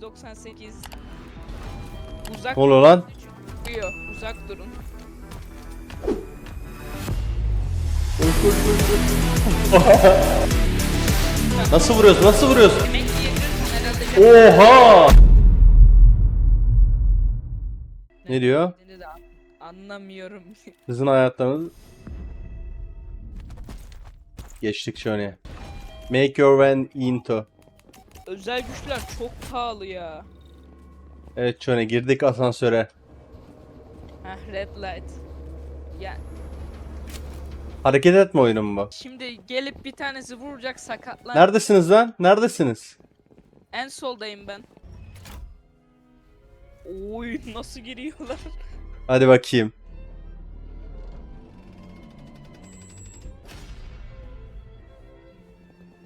198. Uzak oluyor lan? duruyor. Uzak durun. Nasıl vuruyoruz? Nasıl? Yemek herhalde. Oha! Ne diyor? Anlamıyorum. Sizin hayatlarınız geçtik şöyle. Make your way into. Özel güçler çok pahalı ya. Evet şöyle girdik asansöre. Heh red light. Ya Hareket etme oyunum bu. şimdi gelip bir tanesi vuracak sakatlan. Neredesiniz lan? Neredesiniz? En soldayım ben. Oy nasıl giriyorlar? Hadi bakayım.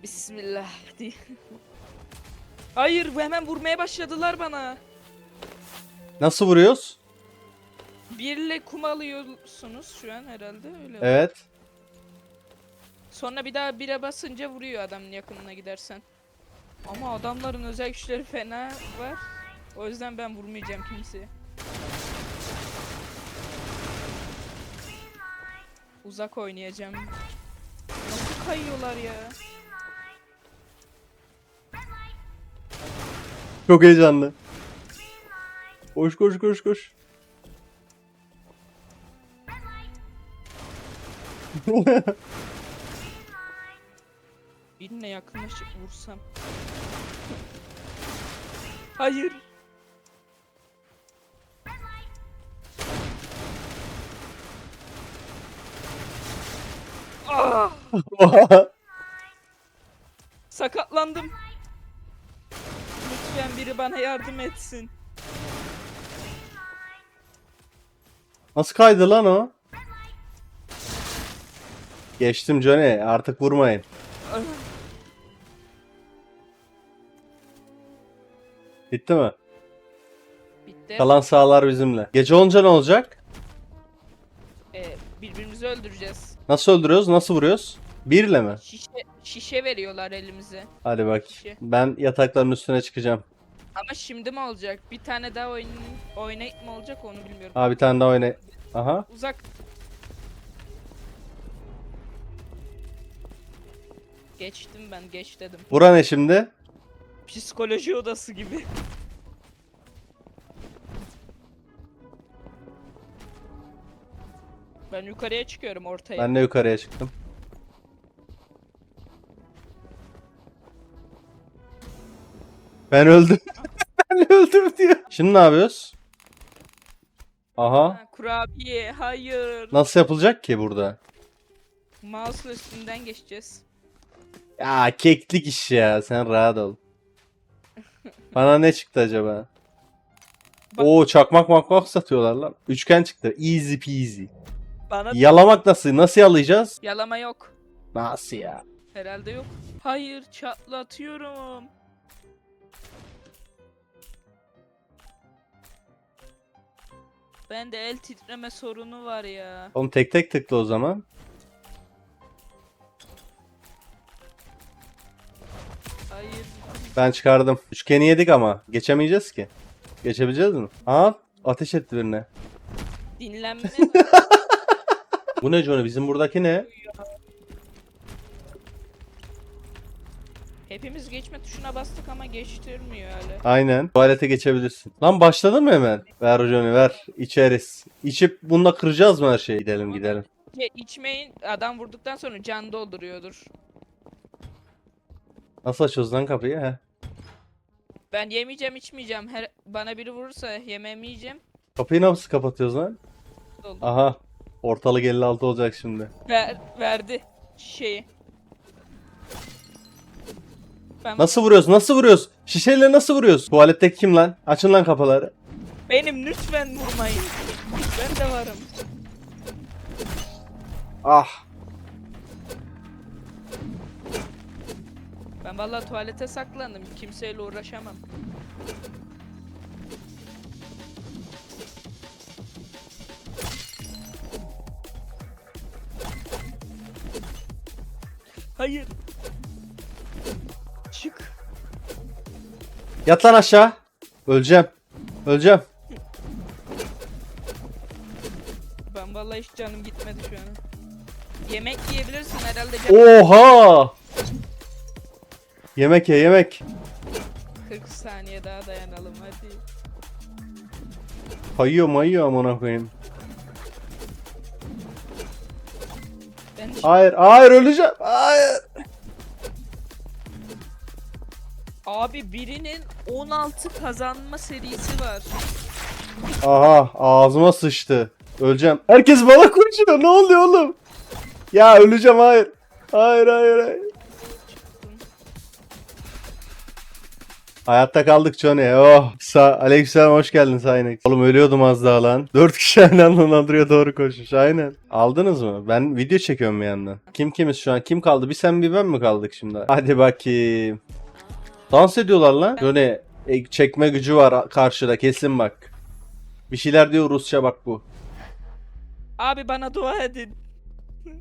Bismillah diye. Hayır hemen vurmaya başladılar bana. Nasıl vuruyoruz? Birle kum alıyorsunuz şu an herhalde öyle. Evet. Sonra bir daha bire basınca vuruyor adamın yakınına gidersen. Ama adamların özel güçleri fena var. O yüzden ben vurmayacağım kimseye. Uzak oynayacağım. Nasıl kayıyorlar ya? Çok heyecanlı. Koş koş koş koş. Birine yakınlaşıp vursam. Hayır. Sakatlandım. Lütfen biri bana yardım etsin. Nasıl kaydı lan o? Geçtim Johnny. Artık vurmayın. Bitti mi? Bitti. Kalan sahalar bizimle. Gece olunca ne olacak? Ee, birbirimizi öldüreceğiz. Nasıl öldürüyoruz? Nasıl vuruyoruz? Birle mi? Şişe, şişe veriyorlar elimize. Hadi bak. Şişe. Ben yatakların üstüne çıkacağım. Ama şimdi mi olacak? Bir tane daha oyun oynayıp mı olacak onu bilmiyorum. Abi bir tane daha oyna. Aha. Uzak. Geçtim ben geç dedim. Bura ne şimdi? Psikoloji odası gibi. Ben yukarıya çıkıyorum ortaya. Ben de yukarıya çıktım. Ben öldüm. ben öldüm diyor. Şimdi ne yapıyoruz? Aha. Ha, kurabiye hayır. Nasıl yapılacak ki burada? Mouse'la üstünden geçeceğiz. Ya keklik iş ya. Sen rahat ol. Bana ne çıktı acaba? Bak- Oo çakmak makmak satıyorlar lan. Üçgen çıktı. Easy peasy. Bana Yalamak nasıl? Nasıl yalayacağız? yalama yok. Nasıl ya? Herhalde yok. Hayır çatlatıyorum. Bende el titreme sorunu var ya. Oğlum tek tek tıkla o zaman. Hayır. Ben çıkardım. Üçgeni yedik ama. Geçemeyeceğiz ki. Geçebileceğiz mi? Aa ateş etti birine. Dinlenme. Bu ne Johnny? Bizim buradaki ne? Hepimiz geçme tuşuna bastık ama geçtirmiyor hala. Aynen. Tuvalete geçebilirsin. Lan başladı mı hemen? Ver Johnny ver. İçeriz. İçip bununla kıracağız mı her şeyi? Gidelim gidelim. Ya içmeyin adam vurduktan sonra can dolduruyordur. Nasıl açıyoruz lan kapıyı? Heh. Ben yemeyeceğim içmeyeceğim. Her bana biri vurursa yemem yiyeceğim. Kapıyı nasıl kapatıyoruz lan? Doldu. Aha. Ortalık 56 olacak şimdi. Ver, verdi şeyi. Ben Nasıl vuruyoruz? Nasıl vuruyoruz? Şişeyle nasıl vuruyoruz? Tuvaletteki kim lan? Açın lan kapıları. benim lütfen vurmayın. Ben de varım. Ah. Ben vallahi tuvalete saklandım. Kimseyle uğraşamam. Hayır. Yat lan aşağı. Öleceğim. Öleceğim. Ben vallahi hiç canım gitmedi şu an. Yemek yiyebilirsin herhalde canım. Oha! Yemek ye yemek. 40 saniye daha dayanalım hadi. Kayıyor mayıyor amına koyayım. Ben Hayır hayır öleceğim. Hayır. Abi birinin 16 kazanma serisi var. Aha ağzıma sıçtı. Öleceğim. Herkes bana koşuyor. Ne oluyor oğlum? Ya öleceğim hayır. Hayır hayır hayır. Hayatta kaldık Johnny. Oh. Sa Aleykümselam hoş geldin Saynek. Oğlum ölüyordum az daha lan. Dört kişi aynı anda Nadri'ye doğru koşmuş. Aynen. Aldınız mı? Ben video çekiyorum bir yandan. Kim kimiz şu an? Kim kaldı? Bir sen bir ben mi kaldık şimdi? Hadi bakayım. Dans ediyorlar lan. Johnny e, çekme gücü var karşıda kesin bak. Bir şeyler diyor Rusça bak bu. Abi bana dua edin.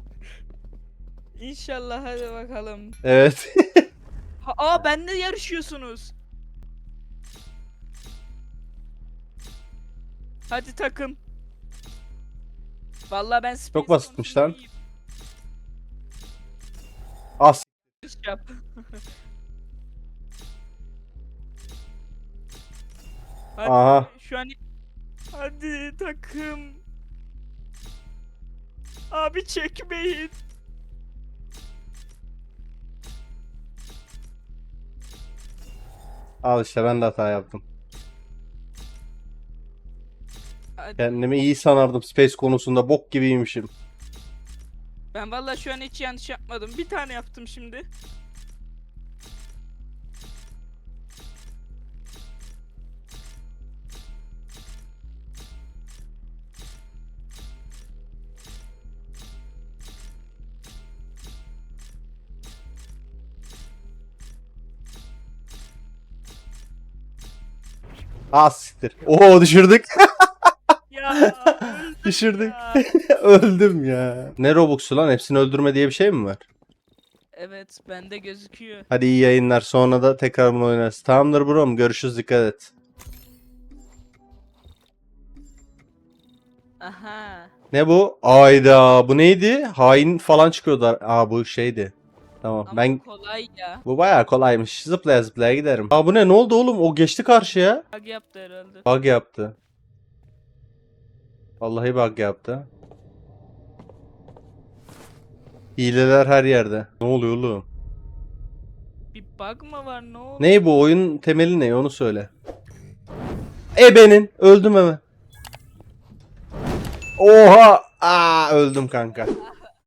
İnşallah hadi bakalım. Evet. Ha, aa benle yarışıyorsunuz. Hadi takım. Vallahi ben Space Çok basitmiş lan. As. Hadi Aha. şu an hadi takım. Abi çekmeyin. Al işte ben de hata yaptım. Hadi. Kendimi iyi sanardım space konusunda bok gibiymişim. Ben vallahi şu an hiç yanlış yapmadım. Bir tane yaptım şimdi. Az siktir. Oo düşürdük. Ya Düşürdük. ya. Öldüm ya. Ne Robux'u lan? Hepsini öldürme diye bir şey mi var? Evet bende gözüküyor. Hadi iyi yayınlar. Sonra da tekrar bunu oynarız. Tamamdır brom. Görüşürüz. Dikkat et. Aha. Ne bu? Ayda. Bu neydi? Hain falan çıkıyordu. Aa bu şeydi. Tamam. Ama ben kolay ya. bu bayağı kolaymış. Zıplaya zıplaya giderim. Aa bu ne? Ne oldu oğlum? O geçti karşıya. Bug yaptı herhalde. Bug yaptı. Vallahi bug yaptı. Hileler her yerde. Ne oluyor oğlum? Bir bug mı var ne oldu? Ne bu oyun temeli ne onu söyle. Ebenin öldüm hemen. Oha! Aa öldüm kanka.